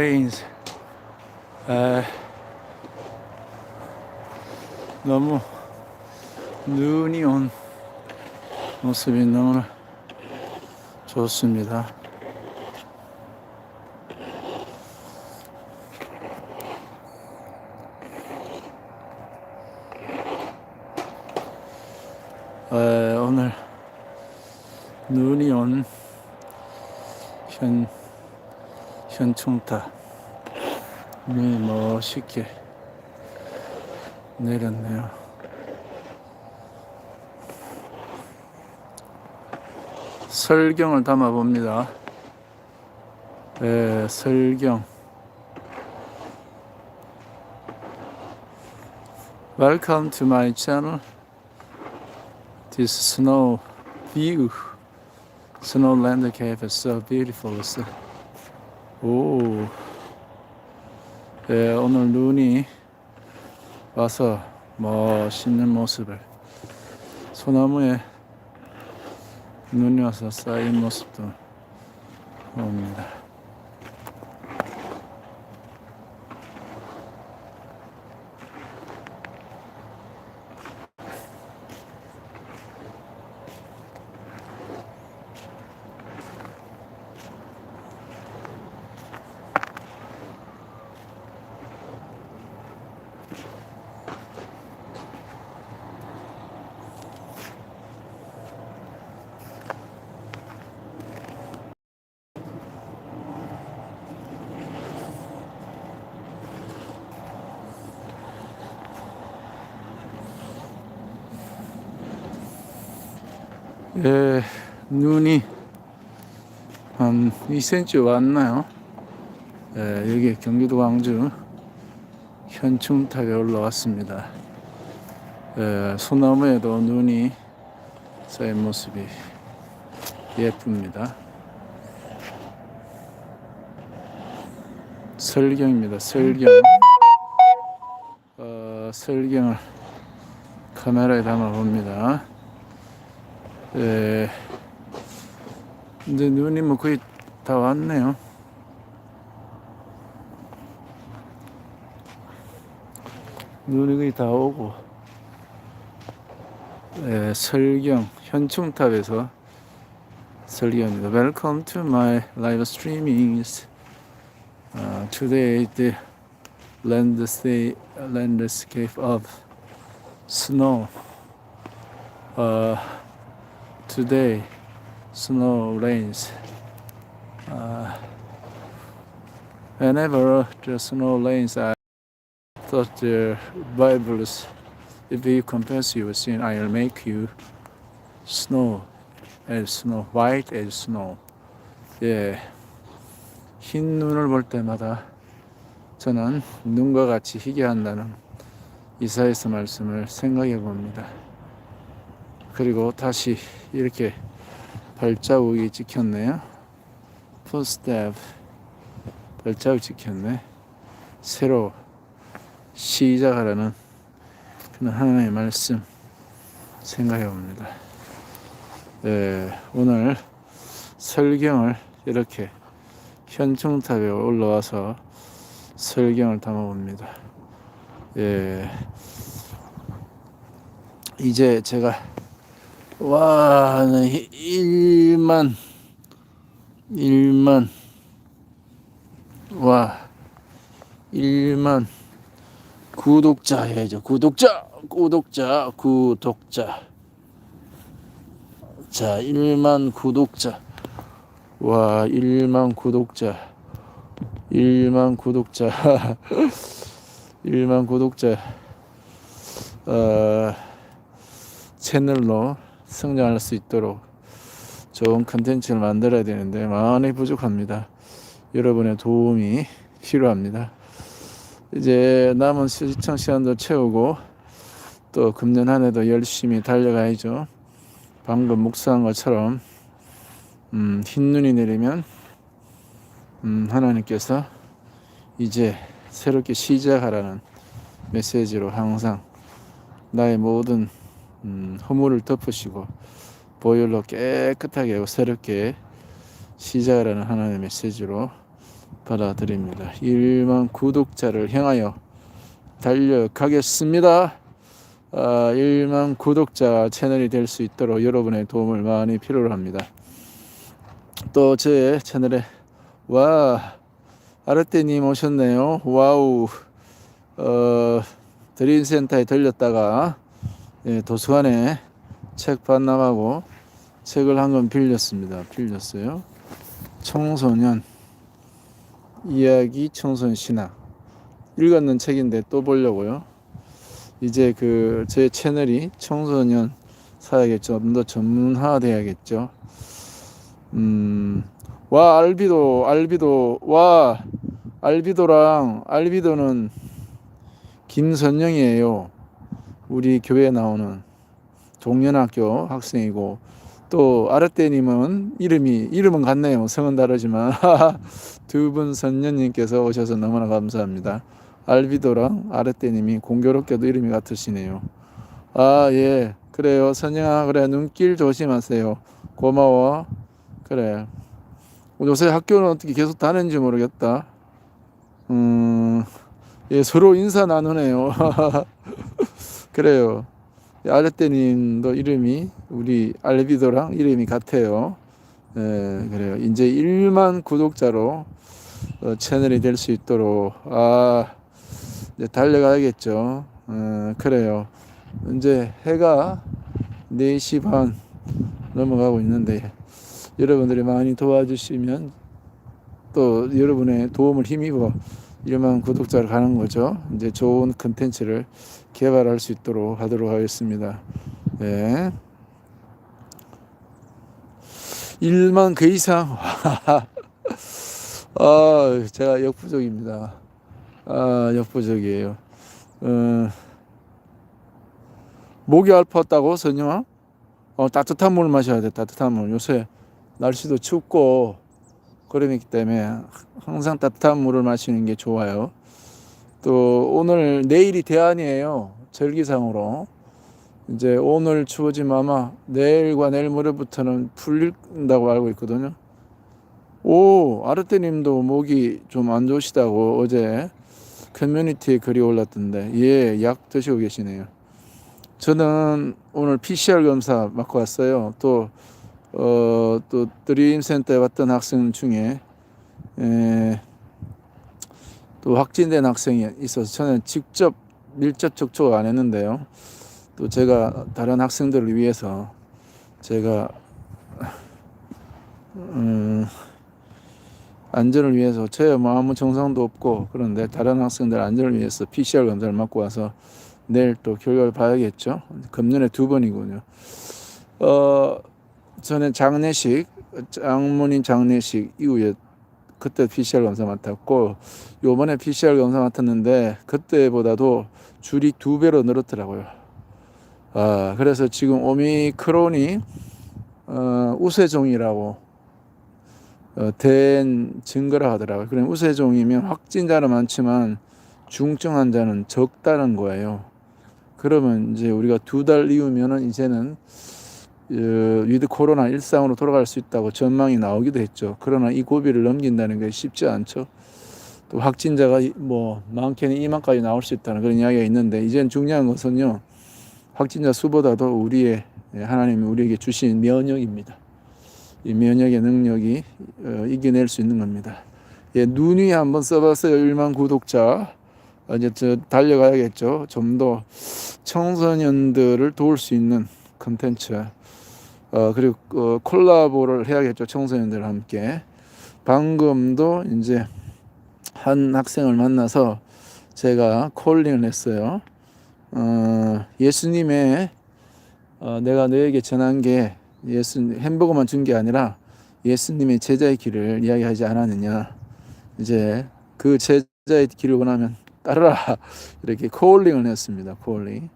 rains. 에, 너무 눈이 온 모습이 너무나 좋습니다. 에, 오늘 눈이 온 현, 현충탑. 눈이 멋있게 내렸네요. 설경을 담아 봅니다. 네, 설경. Welcome to my channel. This snow view, snow landscape is so beautiful. 오, 네, 오늘 눈이 와서 멋있는 모습을 소나무에 눈이 와서 쌓인 모습도 봅니다. 예, 눈이 한 2cm 왔나요? 예, 여기 경기도 광주 현충탑에 올라왔습니다. 예, 소나무에도 눈이 쌓인 모습이 예쁩니다. 설경입니다. 설경. 어, 설경을 카메라에 담아 봅니다. 예. 근데 눈이 뭐 거의 다 왔네요. 눈이 거의 다 오고. 예, 설경 현충탑에서 설경입니다. Welcome to my live streamings. Uh, today the landscape landscape of snow. Uh, today snow rains uh, whenever the snow rains i thought the bibles if you confess your sin i'll make you snow as snow white as snow 예, 흰 눈을 볼 때마다 저는 눈과 같이 희게 한다는 이사에서 말씀을 생각해 봅니다. 그리고 다시 이렇게 발자국이 찍혔네요. footstep 발자국 찍혔네. 새로 시작하라는 그런 하나님의 말씀 생각해 봅니다. 네, 오늘 설경을 이렇게 현충탑에 올라와서 설경을 담아 봅니다. 예, 이제 제가 와, 1만, 1만, 와, 1만, 구독자 해야죠. 구독자, 구독자, 구독자. 자, 1만 구독자. 와, 1만 구독자. 1만 구독자. 1만 구독자. 어, 채널로 성장할 수 있도록 좋은 컨텐츠를 만들어야 되는데 많이 부족합니다. 여러분의 도움이 필요합니다. 이제 남은 시청 시간도 채우고 또 금년 한 해도 열심히 달려가야죠. 방금 묵상한 것처럼 음, 흰 눈이 내리면 음, 하나님께서 이제 새롭게 시작하라는 메시지로 항상 나의 모든 음, 허물을 덮으시고 보혈로 깨끗하게 하고 새롭게 시작하라는 하나님의 메시지로 받아드립니다. 1만 구독자를 향하여 달려가겠습니다. 아, 1만 구독자 채널이 될 수 있도록 여러분의 도움을 많이 필요로 합니다. 또 제 채널에 와 아르테님 오셨네요. 와우 어, 드림센터에 들렸다가 예, 도서관에 책 반납하고 책을 한 권 빌렸습니다. 빌렸어요. 청소년 이야기 청소년 신학 읽었는 책인데 또 보려고요. 이제 그 제 채널이 청소년 사역에 좀 더 전문화돼야겠죠. 음, 와 알비도 알비도 와 알비도랑 알비도는 김선영이에요. 우리 교회에 나오는 종련학교 학생이고 또 아르떼님은 이름이 이름은 같네요. 성은 다르지만 두 분 선녀님께서 오셔서 너무나 감사합니다. 알비도랑 아르떼님이 공교롭게도 이름이 같으시네요. 아 예, 그래요. 선영아 그래 눈길 조심하세요. 고마워. 그래. 요새 학교는 어떻게 계속 다는지 모르겠다. 음, 예, 서로 인사 나누네요. 그래요. 아르떼님도 이름이 우리 알비도랑 이름이 같아요. 예, 그래요. 이제 1만 구독자로 어, 채널이 될 수 있도록 아 이제 달려가야겠죠. 어, 그래요. 이제 해가 4시 반 넘어가고 있는데 여러분들이 많이 도와주시면 또 여러분의 도움을 힘입어 1만 구독자를 가는 거죠. 이제 좋은 컨텐츠를 개발할 수 있도록 하도록 하겠습니다. 네. 1만 그 이상. 아, 제가 역부족입니다. 아, 역부족이에요. 어, 목이 아팠다고, 선영아? 어, 따뜻한 물 마셔야 돼, 따뜻한 물. 요새 날씨도 춥고, 그러기 때문에 항상 따뜻한 물을 마시는 게 좋아요. 또 오늘 내일이 대안이에요. 절기상으로. 이제 오늘 추워지면 아마 내일과 내일 모레부터는 풀린다고 알고 있거든요. 오, 아르테님도 목이 좀 안 좋으시다고 어제 커뮤니티에 글이 올랐던데, 예, 약 드시고 계시네요. 저는 오늘 PCR 검사 맞고 왔어요. 또, 어, 또 드림센터에 왔던 학생 중에, 에, 또 확진된 학생이 있어서 저는 직접 밀접 접촉 안 했는데요. 또 제가 다른 학생들을 위해서 제가 음, 안전을 위해서 뭐 아무 정상도 없고 그런데 다른 학생들 안전을 위해서 PCR 검사를 맞고 와서 내일 또 결과를 봐야겠죠. 금년에 두 번이군요. 어, 저는 장례식, 장모님 장례식 이후에 그때 PCR 검사 맡았고 요번에 PCR 검사 맡았는데 그때보다도 줄이 두 배로 늘었더라고요. 아 그래서 지금 오미크론이 어, 우세종이라고 어, 된 증거라 하더라고요. 그럼 우세종이면 확진자는 많지만 중증 환자는 적다는 거예요. 그러면 이제 우리가 두 달 이후면은 이제는 어, 위드 코로나 일상으로 돌아갈 수 있다고 전망이 나오기도 했죠. 그러나 이 고비를 넘긴다는 게 쉽지 않죠. 또 확진자가 뭐 많게는 2만까지 나올 수 있다는 그런 이야기가 있는데 이젠 중요한 것은요. 확진자 수보다도 우리의 예, 하나님이 우리에게 주신 면역입니다. 이 면역의 능력이 어, 이겨낼 수 있는 겁니다. 예, 눈이 한번 써봤어요. 1만 구독자. 어, 이제 저 달려가야겠죠. 좀 더 청소년들을 도울 수 있는 컨텐츠. 어, 그리고 어, 콜라보를 해야겠죠. 청소년들 함께. 방금도 이제 한 학생을 만나서 제가 콜링을 했어요. 어, 예수님의 어, 내가 너에게 전한 게 예수 햄버거만 준 게 아니라 예수님의 제자의 길을 이야기하지 않았느냐. 이제 그 제자의 길을 원하면 따르라 이렇게 콜링을 했습니다. 콜링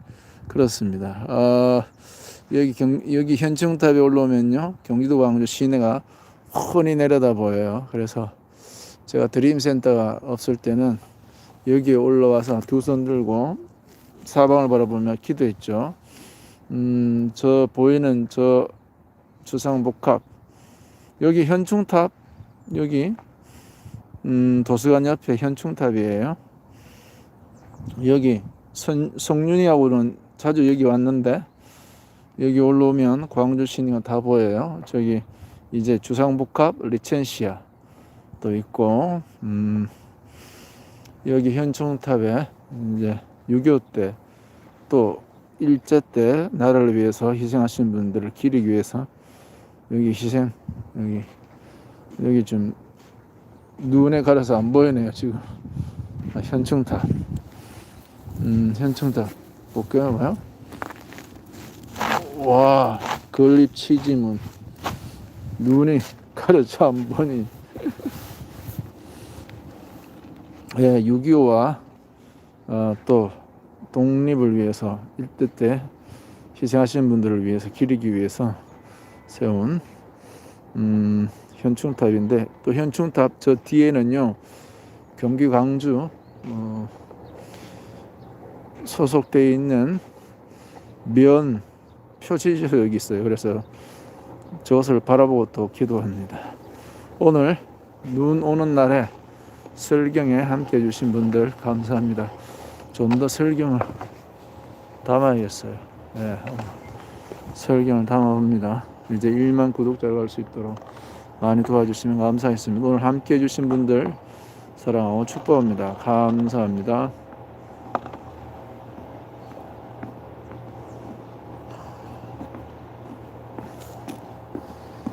그렇습니다. 어, 여기 경, 여기 현충탑에 올라오면요 경기도 광주 시내가 훤히 내려다 보여요. 그래서 제가 드림센터가 없을 때는 여기에 올라와서 두 손 들고 사방을 바라보며 기도했죠. 음, 저 보이는 저 주상복합 여기 현충탑 여기 음, 도서관 옆에 현충탑이에요. 여기 선, 성윤이하고는 자주 여기 왔는데 여기 올라오면 광주 시내가 다 보여요. 저기 이제 주상복합 리첸시아 또 있고 음, 여기 현충탑에 이제 6.25 때 또 일제 때 나라를 위해서 희생하신 분들을 기리기 위해서 여기 희생 여기 여기 좀 눈에 가려서 안 보이네요 지금. 아, 현충탑. 음 현충탑 볼게요 봐요 와 건립 치지문. 눈이 가려서 안 보니 예 6.25와 어, 또 독립을 위해서 일대 때 희생하신 분들을 위해서 기리기 위해서 세운 음, 현충탑인데 또 현충탑 저 뒤에는요 경기 광주 어, 소속되어 있는 면 표지가 여기 있어요. 그래서 저것을 바라보고 또 기도합니다. 오늘 눈 오는 날에 설경에 함께 해주신 분들 감사합니다. 좀 더 설경을 담아야겠어요. 네, 설경을 담아봅니다. 이제 1만 구독자가 갈수 있도록 많이 도와주시면 감사하겠습니다. 오늘 함께 해주신 분들 사랑하고 축복합니다. 감사합니다.